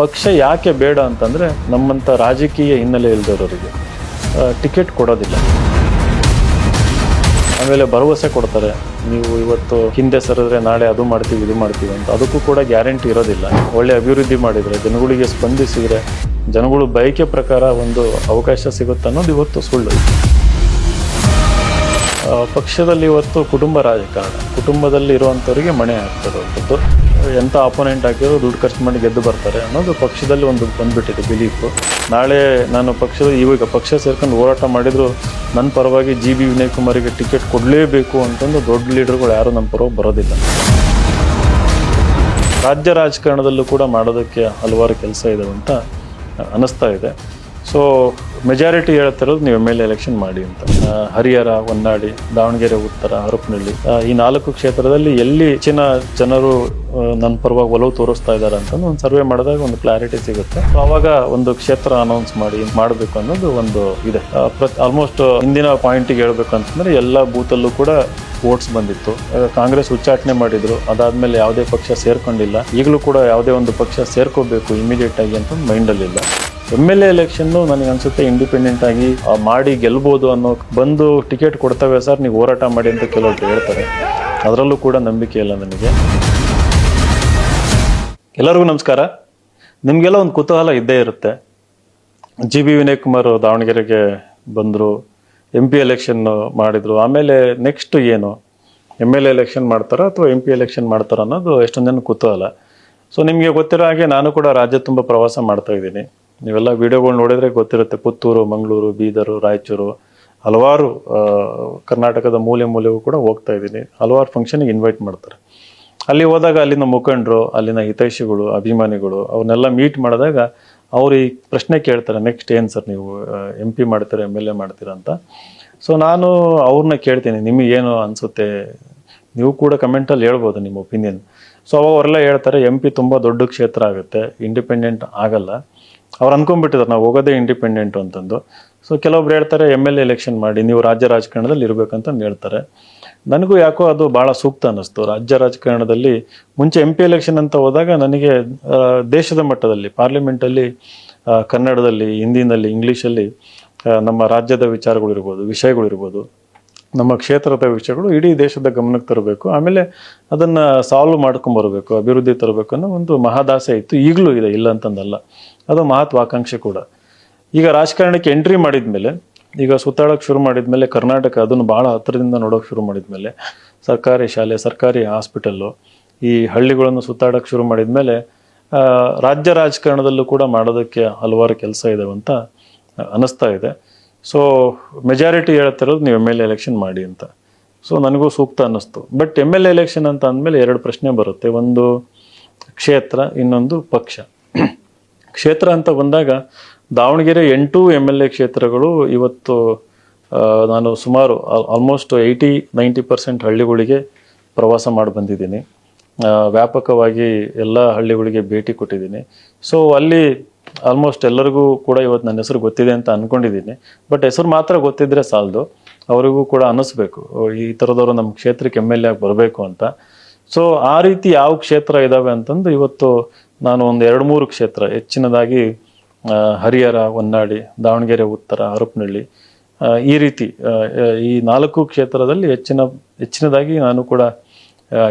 ಪಕ್ಷ ಯಾಕೆ ಬೇಡ ಅಂತಂದ್ರೆ ನಮ್ಮಂಥ ರಾಜಕೀಯ ಹಿನ್ನೆಲೆ ಇಲ್ದಿರೋರಿಗೆ ಟಿಕೆಟ್ ಕೊಡೋದಿಲ್ಲ. ಆಮೇಲೆ ಭರವಸೆ ಕೊಡ್ತಾರೆ, ನೀವು ಇವತ್ತು ಹಿಂದೆ ಸರಿದ್ರೆ ನಾಳೆ ಅದು ಮಾಡ್ತೀವಿ, ಇದು ಮಾಡ್ತೀವಿ ಅಂತ. ಅದಕ್ಕೂ ಕೂಡ ಗ್ಯಾರಂಟಿ ಇರೋದಿಲ್ಲ. ಒಳ್ಳೆ ಅಭಿವೃದ್ಧಿ ಮಾಡಿದರೆ, ಜನಗಳಿಗೆ ಸ್ಪಂದಿಸಿದರೆ, ಜನಗಳು ಬಯಕೆ ಪ್ರಕಾರ ಒಂದು ಅವಕಾಶ ಸಿಗುತ್ತೆ ಅನ್ನೋದು ಇವತ್ತು ಸುಳ್ಳು. ಪಕ್ಷದಲ್ಲಿ ಇವತ್ತು ಕುಟುಂಬ ರಾಜಕಾರಣ, ಕುಟುಂಬದಲ್ಲಿ ಇರುವಂಥವ್ರಿಗೆ ಮಣೆ ಆಗ್ತಿರುವಂಥದ್ದು ಎಂಥ ಅಪೋನೆಂಟ್ ಹಾಕಿದ್ರು ದುಡ್ಡು ಖರ್ಚು ಮಾಡಿ ಗೆದ್ದು ಬರ್ತಾರೆ ಅನ್ನೋದು ಪಕ್ಷದಲ್ಲಿ ಒಂದು ಬಂದ್ಬಿಟ್ಟಿದೆ ಬಿಲೀಫು ನಾಳೆ ನಾನು ಪಕ್ಷದ ಇವಾಗ ಪಕ್ಷ ಸೇರ್ಕೊಂಡು ಹೋರಾಟ ಮಾಡಿದ್ರು ನನ್ನ ಪರವಾಗಿ ಜಿ ಬಿ ವಿನಯ್ ಕುಮಾರಿಗೆ ಟಿಕೆಟ್ ಕೊಡಲೇಬೇಕು ಅಂತಂದು ದೊಡ್ಡ ಲೀಡರ್ಗಳು ಯಾರೂ ನಮ್ಮ ಪರವಾಗಿ ಬರೋದಿಲ್ಲ. ರಾಜ್ಯ ರಾಜಕಾರಣದಲ್ಲೂ ಕೂಡ ಮಾಡೋದಕ್ಕೆ ಹಲವಾರು ಕೆಲಸ ಇದೆ ಅಂತ ಅನ್ನಿಸ್ತಾ ಇದೆ. ಸೊ ಮೆಜಾರಿಟಿ ಹೇಳ್ತಿರೋದು ನೀವು ಎಂ ಎಲ್ ಎಲೆಕ್ಷನ್ ಮಾಡಿ ಅಂತ. ಹರಿಹರ, ಹೊನ್ನಾಳಿ, ದಾವಣಗೆರೆ ಉತ್ತರ ಹರಪನಹಳ್ಳಿ ಈ ನಾಲ್ಕು ಕ್ಷೇತ್ರದಲ್ಲಿ ಎಲ್ಲಿ ಹೆಚ್ಚಿನ ಜನರು ನನ್ನ ಪರವಾಗಿ ಒಲವು ತೋರಿಸ್ತಾ ಇದ್ದಾರೆ ಅಂತಂದು ಒಂದು ಸರ್ವೆ ಮಾಡಿದಾಗ ಒಂದು ಕ್ಲಾರಿಟಿ ಸಿಗುತ್ತೆ. ಅವಾಗ ಒಂದು ಕ್ಷೇತ್ರ ಅನೌನ್ಸ್ ಮಾಡಿ ಮಾಡಬೇಕು ಅನ್ನೋದು ಒಂದು ಇದೆ. ಆಲ್ಮೋಸ್ಟ್ ಹಿಂದಿನ ಪಾಯಿಂಟಿಗೆ ಹೇಳ್ಬೇಕು ಅಂತಂದ್ರೆ ಎಲ್ಲ ಬೂತಲ್ಲೂ ಕೂಡ ವೋಟ್ಸ್ ಬಂದಿತ್ತು. ಕಾಂಗ್ರೆಸ್ ಉಚ್ಚಾಟನೆ ಮಾಡಿದ್ರು. ಅದಾದ್ಮೇಲೆ ಯಾವುದೇ ಪಕ್ಷ ಸೇರ್ಕೊಂಡಿಲ್ಲ. ಈಗಲೂ ಕೂಡ ಯಾವುದೇ ಒಂದು ಪಕ್ಷ ಸೇರ್ಕೋಬೇಕು ಇಮಿಡಿಯೇಟ್ ಆಗಿ ಅಂತ ಮೈಂಡಲ್ಲಿಲ್ಲ ಎಂ ಎಲ್ ಎ ಎಲೆಕ್ಷನ್ನು ನನಗೆ ಅನ್ಸುತ್ತೆ ಇಂಡಿಪೆಂಡೆಂಟ್ ಆಗಿ ಮಾಡಿ ಗೆಲ್ಬೋದು ಅನ್ನೋ ಬಂದು ಟಿಕೆಟ್ ಕೊಡ್ತವೆ ಸರ್, ನೀವು ಹೋರಾಟ ಮಾಡಿ ಅಂತ ಕೆಲವರು ಹೇಳ್ತಾರೆ. ಅದರಲ್ಲೂ ಕೂಡ ನಂಬಿಕೆ ಇಲ್ಲ ನನಗೆ. ಎಲ್ಲರಿಗೂ ನಮಸ್ಕಾರ. ನಿಮಗೆಲ್ಲ ಒಂದು ಕುತೂಹಲ ಇದ್ದೇ ಇರುತ್ತೆ. ಜಿ ಬಿ ವಿನಯ್ ಕುಮಾರ್ ದಾವಣಗೆರೆಗೆ ಬಂದರು ಎಂ ಪಿ ಎಲೆಕ್ಷನ್ ಮಾಡಿದರು, ಆಮೇಲೆ ನೆಕ್ಸ್ಟ್ ಏನು? ಎಂ ಎಲ್ ಎಲೆಕ್ಷನ್ ಮಾಡ್ತಾರೋ ಅಥವಾ ಎಂ ಪಿ ಎಲೆಕ್ಷನ್ ಮಾಡ್ತಾರೋ ಅನ್ನೋದು ಎಷ್ಟೊಂದು ಜನ ಕುತೂಹಲ. ಸೊ ನಿಮಗೆ ಗೊತ್ತಿರೋ ಹಾಗೆ ನಾನು ಕೂಡ ರಾಜ್ಯ ತುಂಬ ಪ್ರವಾಸ ಮಾಡ್ತಾ ಇದ್ದೀನಿ. ನೀವೆಲ್ಲ ವಿಡಿಯೋಗಳು ನೋಡಿದರೆ ಗೊತ್ತಿರುತ್ತೆ, ಪುತ್ತೂರು, ಮಂಗಳೂರು, ಬೀದರು, ರಾಯಚೂರು, ಹಲವಾರು ಕರ್ನಾಟಕದ ಮೂಲೆ ಮೂಲೆಗೂ ಕೂಡ ಹೋಗ್ತಾ ಇದ್ದೀನಿ. ಹಲವಾರು ಫಂಕ್ಷನಿಗೆ ಇನ್ವೈಟ್ ಮಾಡ್ತಾರೆ. ಅಲ್ಲಿ ಹೋದಾಗ ಅಲ್ಲಿನ ಮುಖಂಡರು, ಅಲ್ಲಿನ ಹಿತೈಷಿಗಳು, ಅಭಿಮಾನಿಗಳು ಅವ್ರನ್ನೆಲ್ಲ ಮೀಟ್ ಮಾಡಿದಾಗ ಅವ್ರು ಈ ಪ್ರಶ್ನೆ ಕೇಳ್ತಾರೆ ನೆಕ್ಸ್ಟ್ ಏನು ಸರ್ ನೀವು ಎಂ ಪಿ ಮಾಡ್ತೀರಾ ಎಂ ಎಲ್ ಎ ಮಾಡ್ತೀರಾ ಅಂತ? ಸೊ ನಾನು ಅವ್ರನ್ನ ಕೇಳ್ತೀನಿ, ನಿಮಗೆ ಏನು ಅನಿಸುತ್ತೆ? ನೀವು ಕೂಡ ಕಮೆಂಟಲ್ಲಿ ಹೇಳ್ಬೋದು ನಿಮ್ಮ ಒಪಿನಿಯನ್ ಸೊ ಅವಾಗ ಅವರೆಲ್ಲ ಹೇಳ್ತಾರೆ ಎಂ ಪಿ ತುಂಬ ದೊಡ್ಡ ಕ್ಷೇತ್ರ ಆಗುತ್ತೆ ಇಂಡಿಪೆಂಡೆಂಟ್ ಆಗಲ್ಲ. ಅವ್ರು ಅಂದ್ಕೊಂಬಿಟ್ಟಿದ್ದಾರೆ ನಾವು ಹೋಗೋದೇ ಇಂಡಿಪೆಂಡೆಂಟ್ ಅಂತಂದು. ಸೊ ಕೆಲವೊಬ್ರು ಹೇಳ್ತಾರೆ ಎಂ ಎಲ್ ಎಲೆಕ್ಷನ್ ಮಾಡಿ, ನೀವು ರಾಜ್ಯ ರಾಜಕಾರಣದಲ್ಲಿ ಅಂತ ಹೇಳ್ತಾರೆ. ನನಗೂ ಯಾಕೋ ಅದು ಭಾಳ ಸೂಕ್ತ ಅನ್ನಿಸ್ತು. ರಾಜ್ಯ ರಾಜಕಾರಣದಲ್ಲಿ ಮುಂಚೆ ಎಂ ಪಿ ಎಲೆಕ್ಷನ್ ಅಂತ ಹೋದಾಗ ನನಗೆ ದೇಶದ ಮಟ್ಟದಲ್ಲಿ ಪಾರ್ಲಿಮೆಂಟಲ್ಲಿ ಕನ್ನಡದಲ್ಲಿ, ಹಿಂದಿನಲ್ಲಿ ಇಂಗ್ಲೀಷಲ್ಲಿ ನಮ್ಮ ರಾಜ್ಯದ ವಿಚಾರಗಳಿರ್ಬೋದು ವಿಷಯಗಳಿರ್ಬೋದು ನಮ್ಮ ಕ್ಷೇತ್ರದ ವಿಷಯಗಳು ಇಡೀ ದೇಶದ ಗಮನಕ್ಕೆ ತರಬೇಕು. ಆಮೇಲೆ ಅದನ್ನು ಸಾಲ್ವ್ ಮಾಡ್ಕೊಂಬರಬೇಕು ಅಭಿವೃದ್ಧಿ ತರಬೇಕು ಅನ್ನೋ ಒಂದು ಮಹಾದಾಸೆ ಇತ್ತು. ಈಗಲೂ ಇದೆ, ಇಲ್ಲ ಅಂತಂದಲ್ಲ. ಅದು ಮಹತ್ವಾಕಾಂಕ್ಷೆ ಕೂಡ. ಈಗ ರಾಜಕಾರಣಕ್ಕೆ ಎಂಟ್ರಿ ಮಾಡಿದ್ಮೇಲೆ ಈಗ ಸುತ್ತಾಡೋಕೆ ಶುರು ಮಾಡಿದ್ಮೇಲೆ ಕರ್ನಾಟಕ ಅದನ್ನು ಭಾಳ ಹತ್ತಿರದಿಂದ ನೋಡೋಕೆ ಶುರು ಮಾಡಿದ್ಮೇಲೆ ಸರ್ಕಾರಿ ಶಾಲೆ ಸರ್ಕಾರಿ ಹಾಸ್ಪಿಟಲ್ಲು ಈ ಹಳ್ಳಿಗಳನ್ನು ಸುತ್ತಾಡೋಕೆ ಶುರು ಮಾಡಿದ್ಮೇಲೆ ಆ, ರಾಜ್ಯ ರಾಜಕಾರಣದಲ್ಲೂ ಕೂಡ ಮಾಡೋದಕ್ಕೆ ಹಲವಾರು ಕೆಲಸ ಇದೆ ಅಂತ ಅನ್ನಿಸ್ತಾ ಇದೆ. ಸೊ ಮೆಜಾರಿಟಿ ಹೇಳ್ತಿರೋದು ನೀವು ಎಂ ಎಲ್ ಎಲೆಕ್ಷನ್ ಮಾಡಿ ಅಂತ. ಸೊ ನನಗೂ ಸೂಕ್ತ ಅನ್ನಿಸ್ತು. ಬಟ್ ಎಂ ಎಲ್ ಎಲೆಕ್ಷನ್ ಅಂತ ಅಂದಮೇಲೆ ಎರಡು ಪ್ರಶ್ನೆ ಬರುತ್ತೆ. ಒಂದು ಕ್ಷೇತ್ರ ಇನ್ನೊಂದು ಪಕ್ಷ. ಕ್ಷೇತ್ರ ಅಂತ ಬಂದಾಗ ದಾವಣಗೆರೆ ಎಂಟು ಎಂ ಎಲ್ ಎ ಕ್ಷೇತ್ರಗಳು ಇವತ್ತು ನಾನು ಸುಮಾರು ಆಲ್ಮೋಸ್ಟ್ ಏಯ್ಟಿ ನೈಂಟಿ ಪರ್ಸೆಂಟ್ ಹಳ್ಳಿಗಳಿಗೆ ಪ್ರವಾಸ ಮಾಡಿ ಬಂದಿದ್ದೀನಿ. ವ್ಯಾಪಕವಾಗಿ ಎಲ್ಲ ಹಳ್ಳಿಗಳಿಗೆ ಭೇಟಿ ಕೊಟ್ಟಿದ್ದೀನಿ. ಸೊ ಅಲ್ಲಿ ಆಲ್ಮೋಸ್ಟ್ ಎಲ್ಲರಿಗೂ ಕೂಡ ಇವತ್ತು ನನ್ನ ಹೆಸರು ಗೊತ್ತಿದೆ ಅಂತ ಅಂದ್ಕೊಂಡಿದ್ದೀನಿ ಬಟ್ ಹೆಸರು ಮಾತ್ರ ಗೊತ್ತಿದ್ರೆ ಸಾಲದು. ಅವರಿಗೂ ಕೂಡ ಅನ್ನಿಸ್ಬೇಕು. ಈ ಥರದವರು ನಮ್ಮ ಕ್ಷೇತ್ರಕ್ಕೆ ಎಂ ಎಲ್ ಎ ಆಗಿ ಬರಬೇಕು ಅಂತ. ಸೊ ಆ ರೀತಿ ಯಾವ ಕ್ಷೇತ್ರ ಇದಾವೆ ಅಂತಂದು ಇವತ್ತು ನಾನು ಒಂದು ಎರಡು ಮೂರು ಕ್ಷೇತ್ರ ಹೆಚ್ಚಿನದಾಗಿ ಹರಿಹರ, ಹೊನ್ನಾಳಿ, ದಾವಣಗೆರೆ, ಉತ್ತರ, ಹರಪನಹಳ್ಳಿ. ಈ ರೀತಿ ಈ ನಾಲ್ಕು ಕ್ಷೇತ್ರದಲ್ಲಿ ಹೆಚ್ಚಿನ, ಹೆಚ್ಚಿನದಾಗಿ ನಾನು ಕೂಡ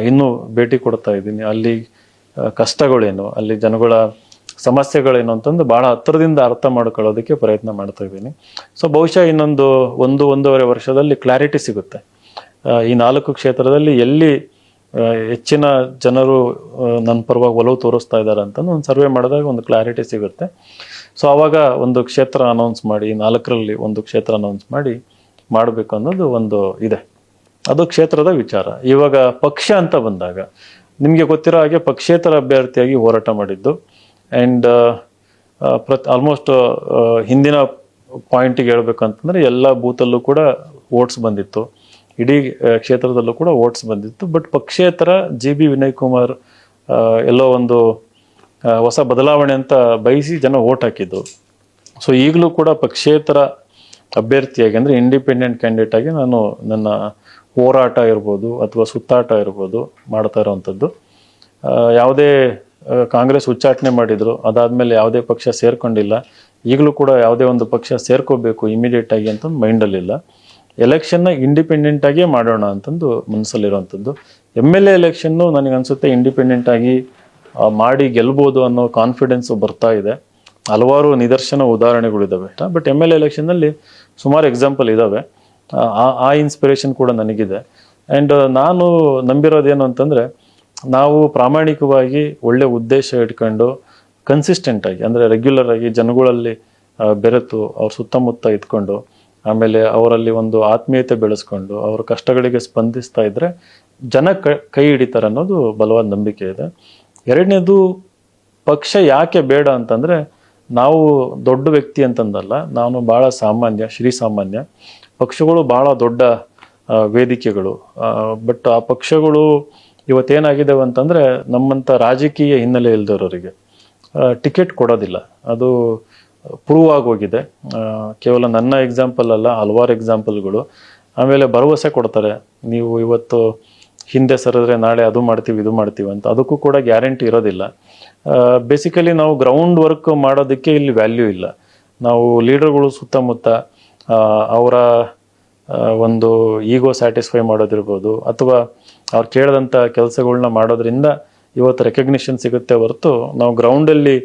ಇನ್ನೂ ಭೇಟಿ ಕೊಡ್ತಾ ಇದ್ದೀನಿ. ಅಲ್ಲಿ ಕಷ್ಟಗಳೇನು, ಅಲ್ಲಿ ಜನಗಳ ಸಮಸ್ಯೆಗಳೇನು ಅಂತಂದು ಭಾಳ ಹತ್ತಿರದಿಂದ ಅರ್ಥ ಮಾಡ್ಕೊಳ್ಳೋದಕ್ಕೆ ಪ್ರಯತ್ನ ಮಾಡ್ತಾ ಇದ್ದೀನಿ. ಸೊ ಬಹುಶಃ ಇನ್ನೊಂದು ಒಂದು, ಒಂದೂವರೆ ವರ್ಷದಲ್ಲಿ ಕ್ಲಾರಿಟಿ ಸಿಗುತ್ತೆ. ಈ ನಾಲ್ಕು ಕ್ಷೇತ್ರದಲ್ಲಿ ಎಲ್ಲಿ ಹೆಚ್ಚಿನ ಜನರು ನನ್ನ ಪರವಾಗಿ ಒಲವು ತೋರಿಸ್ತಾ ಇದ್ದಾರೆ ಅಂತಂದು ಒಂದು ಸರ್ವೆ ಮಾಡಿದಾಗ ಒಂದು ಕ್ಲಾರಿಟಿ ಸಿಗುತ್ತೆ. ಸೊ ಆವಾಗ ಒಂದು ಕ್ಷೇತ್ರ ಅನೌನ್ಸ್ ಮಾಡಿ, ನಾಲ್ಕರಲ್ಲಿ ಒಂದು ಕ್ಷೇತ್ರ ಅನೌನ್ಸ್ ಮಾಡಿ ಮಾಡಬೇಕು ಅನ್ನೋದು ಒಂದು ಇದೆ. ಅದು ಕ್ಷೇತ್ರದ ವಿಚಾರ. ಇವಾಗ ಪಕ್ಷ ಅಂತ ಬಂದಾಗ, ನಿಮಗೆ ಗೊತ್ತಿರೋ ಹಾಗೆ ಪಕ್ಷೇತರ ಅಭ್ಯರ್ಥಿಯಾಗಿ ಹೋರಾಟ ಮಾಡಿದ್ದು. ಆ್ಯಂಡ್ ಪ್ರತಿ ಆಲ್ಮೋಸ್ಟ್ ಹಿಂದಿನ ಪಾಯಿಂಟಿಗೆ ಹೇಳ್ಬೇಕಂತಂದರೆ ಎಲ್ಲ ಬೂತಲ್ಲೂ ಕೂಡ ವೋಟ್ಸ್ ಬಂದಿತ್ತು. ಇಡೀ ಕ್ಷೇತ್ರದಲ್ಲೂ ಕೂಡ ವೋಟ್ಸ್ ಬಂದಿತ್ತು. ಬಟ್ ಪಕ್ಷೇತರ ಜಿ ಬಿ ವಿನಯ್ ಕುಮಾರ್ ಎಲ್ಲೋ ಒಂದು ಹೊಸ ಬದಲಾವಣೆ ಅಂತ ಬಯಸಿ ಜನ ವೋಟ್ ಹಾಕಿದ್ರು ಸೊ ಈಗಲೂ ಕೂಡ ಪಕ್ಷೇತರ ಅಭ್ಯರ್ಥಿಯಾಗಿ ಅಂದರೆ ಇಂಡಿಪೆಂಡೆಂಟ್ ಕ್ಯಾಂಡಿಡೇಟ್ ಆಗಿ ನಾನು ನನ್ನ ಹೋರಾಟ ಇರ್ಬೋದು ಅಥವಾ ಸುತ್ತಾಟ ಇರ್ಬೋದು ಮಾಡ್ತಾ ಇರೋವಂಥದ್ದು. ಯಾವುದೇ ಕಾಂಗ್ರೆಸ್ ಉಚ್ಚಾಟನೆ ಮಾಡಿದರು ಅದಾದಮೇಲೆ ಯಾವುದೇ ಪಕ್ಷ ಸೇರ್ಕೊಂಡಿಲ್ಲ. ಈಗಲೂ ಕೂಡ ಯಾವುದೇ ಒಂದು ಪಕ್ಷ ಸೇರ್ಕೋಬೇಕು ಇಮಿಡಿಯೇಟ್ ಆಗಿ ಅಂತಂದು ಮೈಂಡಲ್ಲಿಲ್ಲ ಎಲೆಕ್ಷನ್ನ ಇಂಡಿಪೆಂಡೆಂಟ್ ಆಗಿಯೇ ಮಾಡೋಣ ಅಂತಂದು ಮನಸ್ಸಲ್ಲಿರುವಂಥದ್ದು ಎಂ ಎಲ್ ಎ ಎಲೆಕ್ಷನ್ನು ನನಗನ್ಸುತ್ತೆ ಇಂಡಿಪೆಂಡೆಂಟ್ ಆಗಿ ಆ, ಮಾಡಿ ಗೆಲ್ಬೋದು ಅನ್ನೋ ಕಾನ್ಫಿಡೆನ್ಸ್ ಬರ್ತಾ ಇದೆ. ಹಲವಾರು ನಿದರ್ಶನ ಉದಾಹರಣೆಗಳಿದ್ದಾವೆ ಬಟ್ ಎಂ ಎಲ್ ಎಲೆಕ್ಷನ್ನಲ್ಲಿ ಸುಮಾರು ಎಕ್ಸಾಂಪಲ್ ಇದ್ದಾವೆ ಆ ಆ ಇನ್ಸ್ಪಿರೇಷನ್ ಕೂಡ ನನಗಿದೆ. ಆ್ಯಂಡ್ ನಾನು ನಂಬಿರೋದೇನು ಅಂತಂದರೆ, ನಾವು ಪ್ರಾಮಾಣಿಕವಾಗಿ ಒಳ್ಳೆ ಉದ್ದೇಶ ಇಟ್ಕೊಂಡು ಕನ್ಸಿಸ್ಟೆಂಟ್ ಆಗಿ, ಅಂದರೆ ರೆಗ್ಯುಲರ್ ಆಗಿ ಜನಗಳಲ್ಲಿ ಬೆರೆತು ಅವ್ರ ಸುತ್ತಮುತ್ತ ಇದ್ಕೊಂಡು, ಆಮೇಲೆ ಅವರಲ್ಲಿ ಒಂದು ಆತ್ಮೀಯತೆ ಬೆಳೆಸ್ಕೊಂಡು, ಅವ್ರ ಕಷ್ಟಗಳಿಗೆ ಸ್ಪಂದಿಸ್ತಾ ಇದ್ರೆ ಜನ ಕೈ ಹಿಡಿತಾರೆ ಅನ್ನೋದು ಬಲವಾದ ನಂಬಿಕೆ ಇದೆ. ಎರಡನೇದು, ಪಕ್ಷ ಯಾಕೆ ಬೇಡ ಅಂತಂದ್ರೆ, ನಾವು ದೊಡ್ಡ ವ್ಯಕ್ತಿ ಅಂತಂದಲ್ಲ, ನಾನು ಬಹಳ ಸಾಮಾನ್ಯ, ಶ್ರೀ ಸಾಮಾನ್ಯ. ಪಕ್ಷಗಳು ಬಹಳ ದೊಡ್ಡ ವೇದಿಕೆಗಳು. ಬಟ್ ಆ ಪಕ್ಷಗಳು ಇವತ್ತೇನಾಗಿದ್ದಾವೆ ಅಂತಂದ್ರೆ, ನಮ್ಮಂತ ರಾಜಕೀಯ ಹಿನ್ನೆಲೆ ಇಲ್ದವರಿಗೆ ಟಿಕೆಟ್ ಕೊಡೋದಿಲ್ಲ. ಅದು ಪ್ರೂವ್ ಆಗೋಗಿದೆ. ಕೇವಲ ನನ್ನ ಎಕ್ಸಾಂಪಲ್ ಅಲ್ಲ, ಹಲವಾರು ಎಕ್ಸಾಂಪಲ್ಗಳು ಆಮೇಲೆ ಭರವಸೆ ಕೊಡ್ತಾರೆ. ನೀವು ಇವತ್ತು ಹಿಂದೆ ಸರಿದ್ರೆ ನಾಳೆ ಅದು ಮಾಡ್ತೀವಿ, ಇದು ಮಾಡ್ತೀವಿ ಅಂತ. ಅದಕ್ಕೂ ಕೂಡ ಗ್ಯಾರಂಟಿ ಇರೋದಿಲ್ಲ. ಬೇಸಿಕಲಿ ನಾವು ಗ್ರೌಂಡ್ ವರ್ಕ್ ಮಾಡೋದಕ್ಕೆ ಇಲ್ಲಿ ವ್ಯಾಲ್ಯೂ ಇಲ್ಲ. ನಾವು ಲೀಡರ್ಗಳು ಸುತ್ತಮುತ್ತ ಅವರ ಒಂದು ಈಗೋ ಸ್ಯಾಟಿಸ್ಫೈ ಮಾಡೋದಿರ್ಬೋದು ಅಥವಾ ಅವ್ರು ಕೇಳಿದಂಥ ಕೆಲಸಗಳನ್ನ ಮಾಡೋದ್ರಿಂದ ಇವತ್ತು ರೆಕಗ್ನಿಷನ್ ಸಿಗುತ್ತೆ ಹೊರತು ನಾವು ಗ್ರೌಂಡಲ್ಲಿ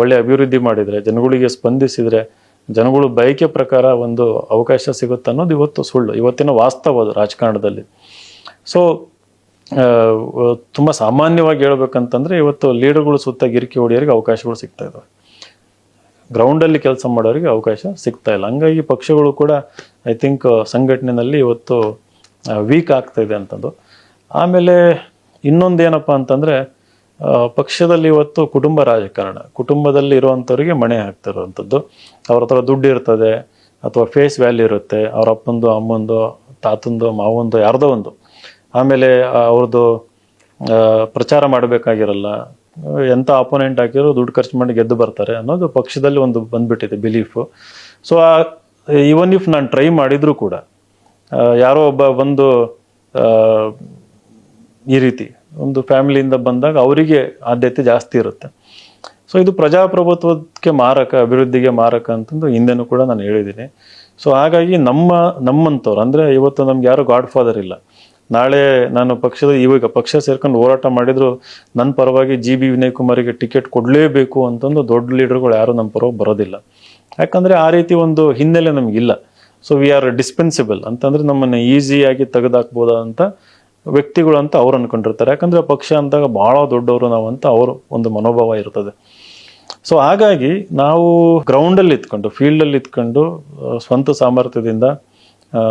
ಒಳ್ಳೆ ಅಭಿವೃದ್ಧಿ ಮಾಡಿದರೆ, ಜನಗಳಿಗೆ ಸ್ಪಂದಿಸಿದರೆ, ಜನಗಳು ಬಯಕೆ ಪ್ರಕಾರ ಒಂದು ಅವಕಾಶ ಸಿಗುತ್ತೆ ಅನ್ನೋದು ಇವತ್ತು ಸುಳ್ಳು, ಇವತ್ತಿನ ವಾಸ್ತವ ಅದು ರಾಜಕಾರಣದಲ್ಲಿ. ಸೊ ತುಂಬ ಸಾಮಾನ್ಯವಾಗಿ ಹೇಳ್ಬೇಕಂತಂದ್ರೆ ಇವತ್ತು ಲೀಡರ್ಗಳು ಸುತ್ತ ಗಿರಿಕಿ ಹೊಡೆಯೋರಿಗೆ ಅವಕಾಶಗಳು ಸಿಗ್ತಾ ಇದಾವೆ. ಗ್ರೌಂಡಲ್ಲಿ ಕೆಲಸ ಮಾಡೋರಿಗೆ ಅವಕಾಶ ಸಿಗ್ತಾ ಇಲ್ಲ. ಹಂಗಾಗಿ ಪಕ್ಷಗಳು ಕೂಡ ಐ ಥಿಂಕ್ ಸಂಘಟನೆಯಲ್ಲಿ ಇವತ್ತು ವೀಕ್ ಆಗ್ತಾ ಇದೆ ಅಂತಂದು ಆಮೇಲೆ ಇನ್ನೊಂದೇನಪ್ಪ ಅಂತಂದ್ರೆ ಪಕ್ಷದಲ್ಲಿ ಇವತ್ತು ಕುಟುಂಬ ರಾಜಕಾರಣ. ಕುಟುಂಬದಲ್ಲಿ ಇರುವಂಥವ್ರಿಗೆ ಮಣೆ ಹಾಕ್ತಿರುವಂಥದ್ದು ಅವ್ರ ಹತ್ರ ದುಡ್ಡು ಇರ್ತದೆ, ಅಥವಾ ಫೇಸ್ ವ್ಯಾಲ್ಯೂ ಇರುತ್ತೆ. ಅವ್ರ ಅಪ್ಪಂದು, ಅಮ್ಮಂದು, ತಾತಂದು, ಮಾವಂದು, ಯಾರ್ದೋ ಒಂದು. ಆಮೇಲೆ ಆ, ಅವ್ರದ್ದು ಪ್ರಚಾರ ಮಾಡಬೇಕಾಗಿರಲ್ಲ ಎಂಥ ಅಪೋನೆಂಟ್ ಹಾಕಿರೋ ದುಡ್ಡು ಖರ್ಚು ಮಾಡಿ ಗೆದ್ದು ಬರ್ತಾರೆ ಅನ್ನೋದು ಪಕ್ಷದಲ್ಲಿ ಒಂದು ಬಂದ್ಬಿಟ್ಟಿದೆ ಬಿಲೀಫು ಸೊ ಈವನ್ ಇಫ್ ನಾನು ಟ್ರೈ ಮಾಡಿದರೂ ಕೂಡ ಯಾರೋ ಒಬ್ಬ ಬಂದು ಈ ರೀತಿ ಒಂದು ಫ್ಯಾಮಿಲಿಯಿಂದ ಬಂದಾಗ ಅವರಿಗೆ ಆದ್ಯತೆ ಜಾಸ್ತಿ ಇರುತ್ತೆ. ಸೊ ಇದು ಪ್ರಜಾಪ್ರಭುತ್ವಕ್ಕೆ ಮಾರಕ ಅಭಿವೃದ್ಧಿಗೆ ಮಾರಕ ಅಂತಂದು ಹಿಂದೆನೂ ಕೂಡ ನಾನು ಹೇಳಿದ್ದೀನಿ. ಸೊ ಹಾಗಾಗಿ ನಮ್ಮ ನಮ್ಮಂಥವ್ರು ಅಂದರೆ ಇವತ್ತು ನಮ್ಗೆ ಯಾರು ಗಾಡ್ ಫಾದರ್ ಇಲ್ಲ ನಾಳೆ ನಾನು ಪಕ್ಷದ, ಇವಾಗ ಪಕ್ಷ ಸೇರ್ಕೊಂಡು ಹೋರಾಟ ಮಾಡಿದ್ರು ನನ್ನ ಪರವಾಗಿ ಜಿ ಬಿ ವಿನಯ್ ಕುಮಾರಿಗೆ ಟಿಕೆಟ್ ಕೊಡಲೇಬೇಕು ಅಂತಂದು ದೊಡ್ಡ ಲೀಡರ್ಗಳು ಯಾರು ನಮ್ಮ ಪರವಾಗಿ ಬರೋದಿಲ್ಲ. ಯಾಕಂದರೆ ಆ ರೀತಿ ಒಂದು ಹಿನ್ನೆಲೆ ನಮಗಿಲ್ಲ. ಸೊ ವಿ ಆರ್ ಡಿಸ್ಪೆನ್ಸಿಬಲ್ ಅಂತಂದ್ರೆ ನಮ್ಮನ್ನು ಈಸಿಯಾಗಿ ತೆಗೆದಾಕ್ಬೋದಂತ ವ್ಯಕ್ತಿಗಳು ಅಂತ ಅವ್ರು ಅನ್ಕೊಂಡಿರ್ತಾರೆ. ಯಾಕಂದ್ರೆ ಪಕ್ಷ ಅಂದಾಗ ಭಾಳ ದೊಡ್ಡವರು ನಾವು ಅಂತ ಅವರು ಒಂದು ಮನೋಭಾವ ಇರ್ತದೆ. ಸೊ ಹಾಗಾಗಿ ನಾವು ಗ್ರೌಂಡಲ್ಲಿ ಇತ್ಕೊಂಡು ಫೀಲ್ಡಲ್ಲಿ ಇತ್ಕೊಂಡು, ಸ್ವಂತ ಸಾಮರ್ಥ್ಯದಿಂದ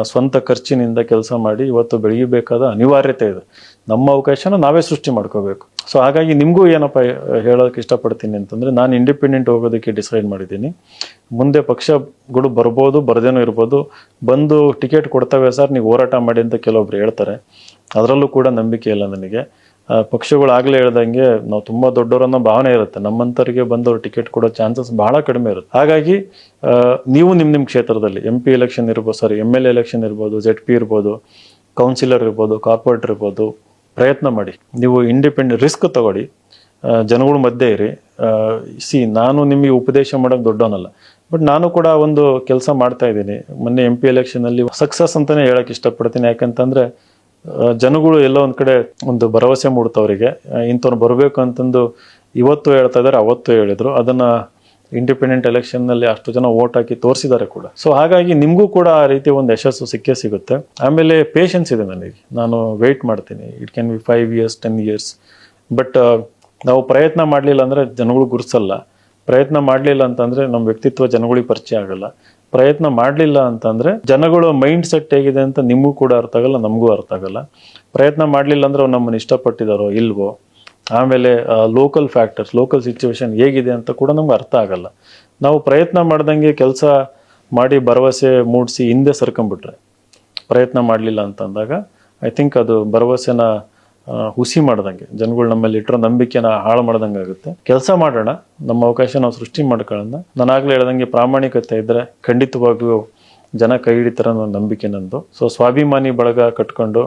ಸ್ವಂತ ಖರ್ಚಿನಿಂದ ಕೆಲಸ ಮಾಡಿ ಇವತ್ತು ಬೆಳೆಯಬೇಕಾದ ಅನಿವಾರ್ಯತೆ ಇದೆ. ನಮ್ಮ ಅವಕಾಶನ ನಾವೇ ಸೃಷ್ಟಿ ಮಾಡ್ಕೋಬೇಕು. ಸೊ ಹಾಗಾಗಿ ನಿಮಗೂ ಏನಪ್ಪ ಹೇಳೋಕೆ ಇಷ್ಟಪಡ್ತೀನಿ ಅಂತಂದರೆ ನಾನು ಇಂಡಿಪೆಂಡೆಂಟ್ ಹೋಗೋದಕ್ಕೆ ಡಿಸೈಡ್ ಮಾಡಿದ್ದೀನಿ. ಮುಂದೆ ಪಕ್ಷಗಳು ಬರ್ಬೋದು, ಬರದೇನೋ ಇರ್ಬೋದು. ಬಂದು ಟಿಕೆಟ್ ಕೊಡ್ತವೆ ಸರ್, ನೀವು ಹೋರಾಟ ಮಾಡಿ ಅಂತ ಕೆಲವೊಬ್ರು ಹೇಳ್ತಾರೆ. ಅದರಲ್ಲೂ ಕೂಡ ನಂಬಿಕೆ ಇಲ್ಲ ನನಗೆ. ಪಕ್ಷಗಳು ಆಗ್ಲೇ ಹೇಳ್ದಂಗೆ ನಾವು ತುಂಬಾ ದೊಡ್ಡವರನ್ನ ಭಾವನೆ ಇರುತ್ತೆ. ನಮ್ಮಂತರಿಗೆ ಬಂದವರು ಟಿಕೆಟ್ ಕೊಡೋ ಚಾನ್ಸಸ್ ಬಹಳ ಕಡಿಮೆ ಇರುತ್ತೆ. ಹಾಗಾಗಿ ನೀವು ನಿಮ್ಮ ನಿಮ್ಮ ಕ್ಷೇತ್ರದಲ್ಲಿ ಎಂ ಪಿ ಎಲೆಕ್ಷನ್ ಇರ್ಬೋದು ಸಾರಿ ಎಂ ಎಲ್ ಎಲೆಕ್ಷನ್ ಇರ್ಬೋದು ಜೆಡ್ ಪಿ ಇರ್ಬೋದು ಕೌನ್ಸಿಲರ್ ಇರ್ಬೋದು ಕಾರ್ಪೊರೇಟ್ ಇರ್ಬೋದು, ಪ್ರಯತ್ನ ಮಾಡಿ. ನೀವು ಇಂಡಿಪೆಂಡೆಂಟ್ ರಿಸ್ಕ್ ತಗೊಳ್ಳಿ. ಜನಗಳ ಮಧ್ಯೆ ಇರಿ. ಸಿ, ನಾನು ನಿಮಗೆ ಉಪದೇಶ ಮಾಡೋಕೆ ದೊಡ್ಡವನಲ್ಲ. ಬಟ್ ನಾನು ಕೂಡ ಒಂದು ಕೆಲಸ ಮಾಡ್ತಾ ಇದ್ದೀನಿ. ಮೊನ್ನೆ ಎಂ ಪಿ ಎಲೆಕ್ಷನಲ್ಲಿ ಸಕ್ಸಸ್ ಅಂತಾನೆ ಹೇಳಕ್ ಇಷ್ಟಪಡ್ತೀನಿ. ಯಾಕಂತಂದ್ರೆ ಜನಗಳು ಎಲ್ಲೋ ಒಂದು ಕಡೆ ಒಂದು ಭರವಸೆ ಮೂಡ್ತವ್ರಿಗೆ. ಇಂಥವ್ರು ಬರಬೇಕು ಅಂತಂದು ಇವತ್ತು ಹೇಳ್ತಾ ಇದ್ದಾರೆ, ಅವತ್ತು ಹೇಳಿದ್ರು. ಅದನ್ನ ಇಂಡಿಪೆಂಡೆಂಟ್ ಎಲೆಕ್ಷನ್ನಲ್ಲಿ ಅಷ್ಟು ಜನ ವೋಟ್ ಹಾಕಿ ತೋರಿಸಿದ್ದಾರೆ ಕೂಡ. ಸೊ ಹಾಗಾಗಿ ನಿಮಗೂ ಕೂಡ ಆ ರೀತಿ ಒಂದು ಯಶಸ್ಸು ಸಿಕ್ಕೇ ಸಿಗುತ್ತೆ. ಆಮೇಲೆ ಪೇಷನ್ಸ್ ಇದೆ ನನಗೆ. ನಾನು ವೆಯ್ಟ್ ಮಾಡ್ತೀನಿ. It can be five years ten years but ನಾವು ಪ್ರಯತ್ನ ಮಾಡಲಿಲ್ಲ ಅಂದ್ರೆ ಜನಗಳು ಗುರುಸಲ್ಲ. ಪ್ರಯತ್ನ ಮಾಡಲಿಲ್ಲ ಅಂತಂದ್ರೆ ನಮ್ಮ ವ್ಯಕ್ತಿತ್ವ ಜನಗಳಿಗೆ ಪರಿಚಯ ಆಗಲ್ಲ. ಪ್ರಯತ್ನ ಮಾಡಲಿಲ್ಲ ಅಂತಂದ್ರೆ ಜನಗಳ ಮೈಂಡ್ ಸೆಟ್ ಹೇಗಿದೆ ಅಂತ ನಿಮಗೂ ಕೂಡ ಅರ್ಥ ಆಗಲ್ಲ, ನಮಗೂ ಅರ್ಥ ಆಗಲ್ಲ. ಪ್ರಯತ್ನ ಮಾಡಲಿಲ್ಲ ಅಂದ್ರೆ ಅವ್ರು ನಮ್ಮನ್ನು ಇಷ್ಟಪಟ್ಟಿದಾರೋ ಇಲ್ವೋ? ಆಮೇಲೆ ಲೋಕಲ್ ಫ್ಯಾಕ್ಟರ್ಸ್ ಲೋಕಲ್ ಸಿಚುವೇಶನ್ ಹೇಗಿದೆ ಅಂತ ಕೂಡ ನಮ್ಗೆ ಅರ್ಥ ಆಗಲ್ಲ. ನಾವು ಪ್ರಯತ್ನ ಮಾಡ್ದಂಗೆ ಕೆಲಸ ಮಾಡಿ ಭರವಸೆ ಮೂಡಿಸಿ ಹಿಂದೆ ಸರ್ಕೊಂಡ್ಬಿಟ್ರೆ ಪ್ರಯತ್ನ ಮಾಡಲಿಲ್ಲ ಅಂತಂದಾಗ ಐ ಥಿಂಕ್ ಅದು ಭರವಸೆನ ಹುಸಿ ಮಾಡ್ದಂಗೆ. ಜನಗಳು ನಮ್ಮಲ್ಲಿ ಇಟ್ಟಿರೋ ನಂಬಿಕೆನ ಹಾಳು ಮಾಡ್ದಂಗೆ ಆಗುತ್ತೆ. ಕೆಲಸ ಮಾಡೋಣ, ನಮ್ಮ ಅವಕಾಶ ನಾವು ಸೃಷ್ಟಿ ಮಾಡ್ಕೊಳ್ಳೋಣ. ನಾನು ಆಗ್ಲೇ ಹೇಳ್ದಂಗೆ ಪ್ರಾಮಾಣಿಕತೆ ಇದ್ದರೆ ಖಂಡಿತವಾಗಿಯೂ ಜನ ಕೈ ಹಿಡಿತಾರ ಅನ್ನೋ ನಂಬಿಕೆ ನಂದು. ಸೊ ಸ್ವಾಭಿಮಾನಿ ಬಳಗ ಕಟ್ಕೊಂಡು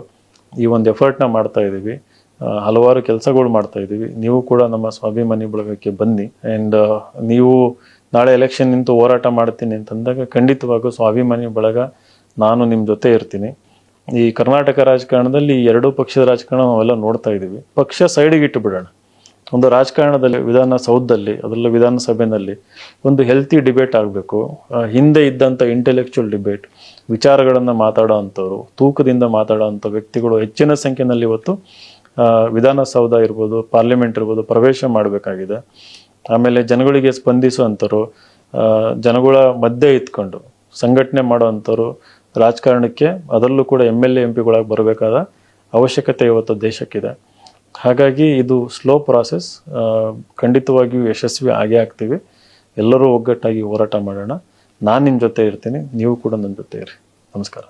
ಈ ಒಂದು ಎಫರ್ಟ್ನ ಮಾಡ್ತಾ ಇದ್ದೀವಿ. ಹಲವಾರು ಕೆಲಸಗಳು ಮಾಡ್ತಾ ಇದ್ದೀವಿ. ನೀವು ಕೂಡ ನಮ್ಮ ಸ್ವಾಭಿಮಾನಿ ಬಳಗಕ್ಕೆ ಬನ್ನಿ. ಆ್ಯಂಡ್ ನೀವು ನಾಳೆ ಎಲೆಕ್ಷನ್ ನಿಂತು ಹೋರಾಟ ಮಾಡ್ತೀನಿ ಅಂತಂದಾಗ ಖಂಡಿತವಾಗೂ ಸ್ವಾಭಿಮಾನಿ ಬಳಗ ನಾನು ನಿಮ್ಮ ಜೊತೆ ಇರ್ತೀನಿ. ಈ ಕರ್ನಾಟಕ ರಾಜಕಾರಣದಲ್ಲಿ ಎರಡೂ ಪಕ್ಷದ ರಾಜಕಾರಣ ನಾವೆಲ್ಲ ನೋಡ್ತಾ ಇದ್ದೀವಿ. ಪಕ್ಷ ಸೈಡಿಗೆ ಇಟ್ಟು ಬಿಡೋಣ ಒಂದು ರಾಜಕಾರಣದಲ್ಲಿ ವಿಧಾನಸೌಧದಲ್ಲಿ ಅದರಲ್ಲೂ ವಿಧಾನಸಭೆಯಲ್ಲಿ ಒಂದು ಹೆಲ್ತಿ ಡಿಬೇಟ್ ಆಗಬೇಕು. ಹಿಂದೆ ಇದ್ದಂಥ ಇಂಟೆಲೆಕ್ಚುಯಲ್ ಡಿಬೇಟ್ ವಿಚಾರಗಳನ್ನು ಮಾತಾಡೋ ಅಂಥವ್ರು, ತೂಕದಿಂದ ಮಾತಾಡೋ ಅಂಥ ವ್ಯಕ್ತಿಗಳು ಹೆಚ್ಚಿನ ಸಂಖ್ಯೆಯಲ್ಲಿ ಇವತ್ತು ವಿಧಾನಸೌಧ ಇರ್ಬೋದು ಪಾರ್ಲಿಮೆಂಟ್ ಇರ್ಬೋದು ಪ್ರವೇಶ ಮಾಡಬೇಕಾಗಿದೆ. ಆಮೇಲೆ ಜನಗಳಿಗೆ ಸ್ಪಂದಿಸುವಂಥವ್ರು ಜನಗಳ ಮಧ್ಯೆ ಇತ್ಕೊಂಡು ಸಂಘಟನೆ ಮಾಡುವಂಥವ್ರು ರಾಜಕಾರಣಕ್ಕೆ ಅದರಲ್ಲೂ ಕೂಡ ಎಂ ಎಲ್ ಎ ಎಂ ಪಿಗಳಾಗಿ ಬರಬೇಕಾದ ಅವಶ್ಯಕತೆ ಇವತ್ತು ದೇಶಕ್ಕಿದೆ. ಹಾಗಾಗಿ ಇದು ಸ್ಲೋ ಪ್ರಾಸೆಸ್ ಖಂಡಿತವಾಗಿಯೂ ಯಶಸ್ವಿ ಆಗೇ ಆಗ್ತೀವಿ. ಎಲ್ಲರೂ ಒಗ್ಗಟ್ಟಾಗಿ ಹೋರಾಟ ಮಾಡೋಣ. ನಾನು ನಿಮ್ಮ ಜೊತೆ ಇರ್ತೀನಿ, ನೀವು ಕೂಡ ನನ್ನ ಜೊತೆ ಇರಿ. ನಮಸ್ಕಾರ.